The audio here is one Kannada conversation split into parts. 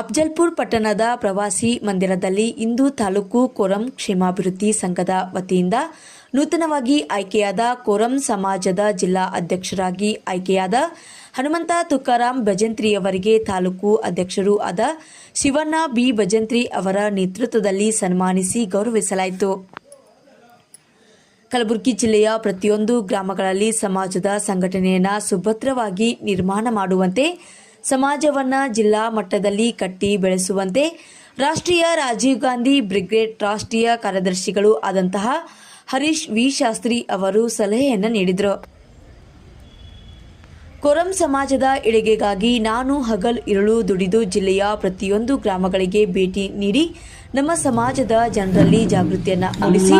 ಅಫ್ಜಲ್ಪುರ್ ಪಟ್ಟಣದ ಪ್ರವಾಸಿ ಮಂದಿರದಲ್ಲಿ ಇಂದು ತಾಲೂಕು ಕೋರಂ ಕ್ಷೇಮಾಭಿವೃದ್ಧಿ ಸಂಘದ ವತಿಯಿಂದ ನೂತನವಾಗಿ ಆಯ್ಕೆಯಾದ ಕೋರಂ ಸಮಾಜದ ಜಿಲ್ಲಾ ಅಧ್ಯಕ್ಷರಾಗಿ ಆಯ್ಕೆಯಾದ ಹನುಮಂತ ತುಕಾರಾಂ ಭಜಂತ್ರಿಯವರಿಗೆ ತಾಲೂಕು ಅಧ್ಯಕ್ಷರೂ ಆದ ಶಿವಣ್ಣ ಬಿ ಭಜಂತ್ರಿ ಅವರ ನೇತೃತ್ವದಲ್ಲಿ ಸನ್ಮಾನಿಸಿ ಗೌರವಿಸಲಾಯಿತು. ಕಲಬುರಗಿ ಜಿಲ್ಲೆಯ ಪ್ರತಿಯೊಂದು ಗ್ರಾಮಗಳಲ್ಲಿ ಸಮಾಜದ ಸಂಘಟನೆಯನ್ನು ಸುಭದ್ರವಾಗಿ ನಿರ್ಮಾಣ ಮಾಡುವಂತೆ ಸಮಾಜವನ್ನ ಜಿಲ್ಲಾ ಮಟ್ಟದಲ್ಲಿ ಕಟ್ಟಿ ಬೆಳೆಸುವಂತೆ ರಾಷ್ಟ್ರೀಯ ರಾಜೀವ್ ಗಾಂಧಿ ಬ್ರಿಗೇಡ್ ರಾಷ್ಟ್ರೀಯ ಕಾರ್ಯದರ್ಶಿಗಳು ಆದಂತಹ ಹರೀಶ್ ವಿ ಶಾಸ್ತ್ರಿ ಅವರು ಸಲಹೆಯನ್ನು ನೀಡಿದರು. ಕೊರಂ ಸಮಾಜದ ಏಳಿಗೆಗಾಗಿ ನಾನು ಹಗಲ್ ಇರುಳು ದುಡಿದು ಜಿಲ್ಲೆಯ ಪ್ರತಿಯೊಂದು ಗ್ರಾಮಗಳಿಗೆ ಭೇಟಿ ನೀಡಿ ನಮ್ಮ ಸಮಾಜದ ಜನರಲ್ಲಿ ಜಾಗೃತಿಯನ್ನ ಮೂಡಿಸಿ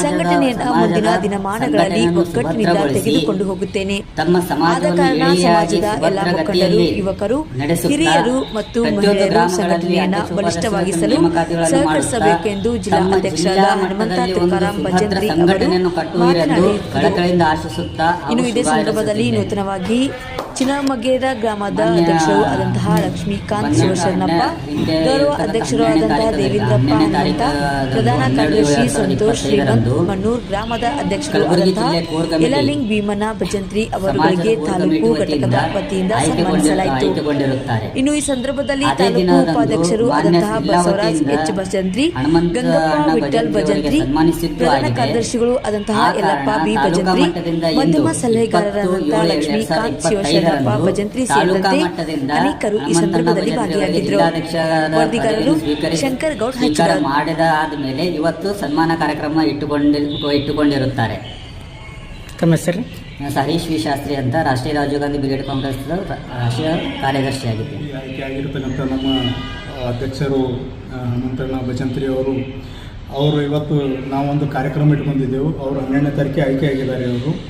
ಸಂಘಟನೆಯನ್ನು ಮುಂದಿನ ದಿನಮಾನಗಳಲ್ಲಿ ಒಗ್ಗಟ್ಟಿನಿಂದ ತೆಗೆದುಕೊಂಡು ಹೋಗುತ್ತೇನೆ ತಮ್ಮ ಆದ ಕಾರಣ ಸಮಾಜದ ಎಲ್ಲ ಮುಖಂಡರು ಯುವಕರು ಹಿರಿಯರು ಮತ್ತು ಮಹಿಳೆಯರು ಸಂಘಟನೆಯನ್ನ ಬಲಿಷ್ಠವಾಗಿಸಲು ಸಹಕರಿಸಬೇಕೆಂದು ಜಿಲ್ಲಾ ಅಧ್ಯಕ್ಷ ಅಧ್ಯಕ್ಷರಾದ ಹನುಮಂತ ತುಕಾರಾಂ ಭಜಂತ್ರಿ ಅವರು ಆಶಿಸುತ್ತಾ ಇನ್ನು ಇದೇ ಸಂದರ್ಭದಲ್ಲಿ. ನೂತನವಾಗಿ ಚಿನ್ನಮಗೇರ ಗ್ರಾಮದ ಅಧ್ಯಕ್ಷರು ಆದಂತಹ ಲಕ್ಷ್ಮೀಕಾಂತ್ ಶಿವಶರಣಪ್ಪ ಗೌರವ ಅಧ್ಯಕ್ಷರು ಆದಂತಹ ದೇವೇಂದ್ರಪ್ಪ ಅಂತ ಹನುಮಂತ ಪ್ರಧಾನ ಕಾರ್ಯದರ್ಶಿ ಸಂತೋಷ್ ಶ್ರೀಮಂತ್ ಮಣ್ಣೂರ್ ಗ್ರಾಮದ ಅಧ್ಯಕ್ಷರು ಆದಂತಹ ಯಲಲಿಂಗ್ ಭೀಮಣ್ಣ ಭಜಂತ್ರಿ ಅವರುಗಳಿಗೆ ತಾಲೂಕು ಘಟಕದ ವತಿಯಿಂದ ಸನ್ಮಾನಿಸಲಾಯಿತು ಇನ್ನು ಈ ಸಂದರ್ಭದಲ್ಲಿ ತಾಲೂಕು ಉಪಾಧ್ಯಕ್ಷರು ಆದಂತಹ ಬಸವರಾಜ್ ಎಚ್ ಭಜಂತ್ರಿ ಗಂಗಪ್ಪ ವಿಠಲ್ ಭಜಂತ್ರಿ ಪ್ರಧಾನ. ಕಾರ್ಯದರ್ಶಿಗಳು ಆದಂತಹ ಯಲ್ಲಪ್ಪ ಬಿ ಭಜಂತ್ರಿ ಮಧ್ಯಮ ಸಲಹೆಗಾರರಾದಂತಹ ಲಕ್ಷ್ಮೀಕಾಂತ್ ಎರಡ್ ಇಪ್ಪತ್ತೈದರಂದು ಭಜಂತ್ರಿ ಸೇರಿದಂತೆ ಅನೇಕರು ಈ ಸಂದರ್ಭದಲ್ಲಿ ಭಾಗಿಯಾಗಿದ್ದರು ವರದಿಗಾರರು ಶಂಕರ್ ಗೌಡ್ ಸ್ವೀಕಾರ ಮಾಡಿದ ಆದಮೇಲೆ ಇವತ್ತು ಸನ್ಮಾನ ಕಾರ್ಯಕ್ರಮ ಇಟ್ಟುಕೊಂಡಿ ಇಟ್ಟುಕೊಂಡಿರುತ್ತಾರೆ. ತಮ್ಮ ಹೆಸರು? ನಾನು ಹರೀಶ್ ವಿ ಶಾಸ್ತ್ರಿ ಅಂತ ರಾಷ್ಟ್ರೀಯ ರಾಜೀವ್ ಗಾಂಧಿ ಬ್ರಿಗೇಡ್ ಕಾಂಗ್ರೆಸ್ ರಾಷ್ಟ್ರೀಯ ಕಾರ್ಯದರ್ಶಿಯಾಗಿದ್ದೀನಿ ಆಗಿದೆ ಆಯ್ಕೆಯಾಗಿರ್ತಕ್ಕಂಥ ನಮ್ಮ ಅಧ್ಯಕ್ಷರು ಮಂತ್ರಣ್ಣ ಹನುಮಂತಣ್ಣ ಭಜಂತ್ರಿ ಅವರು ಅವರು ಇವತ್ತು ನಾವೊಂದು ಕಾರ್ಯಕ್ರಮ ಇಟ್ಕೊಂಡಿದ್ದೆವು. ಅವರು ಹನ್ನೆರಡನೇ ತಾರೀಕಿಗೆ ಆಯ್ಕೆಯಾಗಿದ್ದಾರೆ ಅವರು ಹ್ಮ್.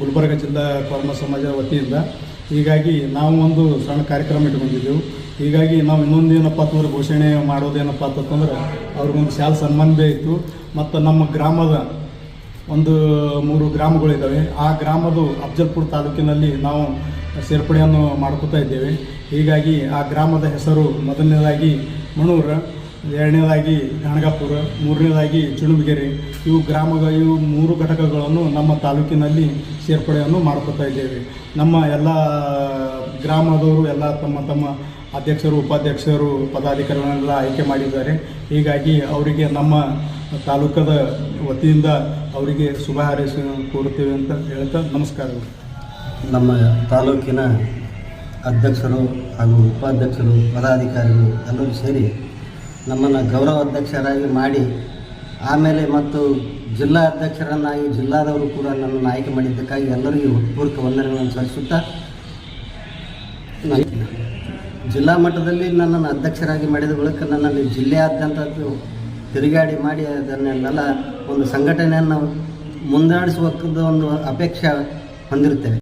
ಗುಲ್ಬರ್ಗ ಜಿಲ್ಲಾ ಕರ್ಮ ಸಮಾಜ ವತಿಯಿಂದ. ಹೀಗಾಗಿ ನಾವು ಒಂದು ಸಣ್ಣ ಕಾರ್ಯಕ್ರಮ ಇಟ್ಕೊಂಡಿದ್ದೆವು. ಹೀಗಾಗಿ ನಾವು ಇನ್ನೊಂದು ಏನಪ್ಪ ಅಂತಂದ್ರೆ ಘೋಷಣೆ ಮಾಡೋದೇನಪ್ಪ ಅಂತಂದ್ರೆ ಅವ್ರಿಗೊಂದು ಶಾಲೆ ಸನ್ಮಾನ ಬೇಕು ಮತ್ತು ನಮ್ಮ ಗ್ರಾಮದ ಒಂದು ಮೂರು ಗ್ರಾಮಗಳಿದ್ದಾವೆ. ಆ ಗ್ರಾಮದು ಅಫ್ಜಲ್ಪುರ ತಾಲೂಕಿನಲ್ಲಿ ನಾವು ಸೇರ್ಪಡೆಯನ್ನು ಮಾಡ್ಕೋತಾ ಇದ್ದೇವೆ. ಹೀಗಾಗಿ ಆ ಗ್ರಾಮದ ಹೆಸರು ಮೊದಲನೇದಾಗಿ ಮಣೂರು. ಎರಡನೇದಾಗಿ ನಾಣಗಾಪುರ ಮೂರನೇದಾಗಿ ಚುಣುಬಿಗೆರೆ. ಇವು ಗ್ರಾಮಗಳ, ಇವು ಮೂರು ಘಟಕಗಳನ್ನು ನಮ್ಮ ತಾಲೂಕಿನಲ್ಲಿ ಸೇರ್ಪಡೆಯನ್ನು ಮಾಡ್ಕೋತಾ ಇದ್ದೇವೆ. ನಮ್ಮ ಎಲ್ಲ ಗ್ರಾಮದವರು, ಎಲ್ಲ ತಮ್ಮ ತಮ್ಮ ಅಧ್ಯಕ್ಷರು, ಉಪಾಧ್ಯಕ್ಷರು ಪದಾಧಿಕಾರಿಗಳನ್ನೆಲ್ಲ ಆಯ್ಕೆ ಮಾಡಿದ್ದಾರೆ. ಹೀಗಾಗಿ ಅವರಿಗೆ ನಮ್ಮ ತಾಲೂಕದ ವತಿಯಿಂದ ಅವರಿಗೆ ಶುಭ ಕೋರುತ್ತೇವೆ ಅಂತ ಹೇಳ್ತಾ ನಮಸ್ಕಾರಗಳು. ನಮ್ಮ ತಾಲೂಕಿನ ಅಧ್ಯಕ್ಷರು ಹಾಗೂ ಉಪಾಧ್ಯಕ್ಷರು, ಪದಾಧಿಕಾರಿಗಳು ಎಲ್ಲರೂ ಸೇರಿ ನಮ್ಮನ್ನು ಗೌರವ ಅಧ್ಯಕ್ಷರಾಗಿ ಮಾಡಿ, ಆಮೇಲೆ ಮತ್ತು ಜಿಲ್ಲಾ ಅಧ್ಯಕ್ಷರನ್ನಾಗಿ ಜಿಲ್ಲಾದವರು ಕೂಡ ನನ್ನನ್ನು ಆಯ್ಕೆ ಮಾಡಿದ್ದಕ್ಕಾಗಿ ಎಲ್ಲರಿಗೂ ಹೃತ್ಪೂರ್ವಕ ವಂದನೆಗಳನ್ನು ಸಲ್ಲಿಸುತ್ತಾ ಜಿಲ್ಲಾ ಮಟ್ಟದಲ್ಲಿ ನನ್ನನ್ನು ಅಧ್ಯಕ್ಷರಾಗಿ ಮಾಡಿದ ಬಳಿಕ ನನ್ನಲ್ಲಿ ಜಿಲ್ಲೆಯಾದ್ಯಂತ ತಿರುಗಾಡಿ ಮಾಡಿ ಅದನ್ನೆಲ್ಲ ಒಂದು ಸಂಘಟನೆಯನ್ನು ಮುಂದಾಡಿಸುವ ಒಂದು ಅಪೇಕ್ಷೆ ಹೊಂದಿರುತ್ತೇವೆ.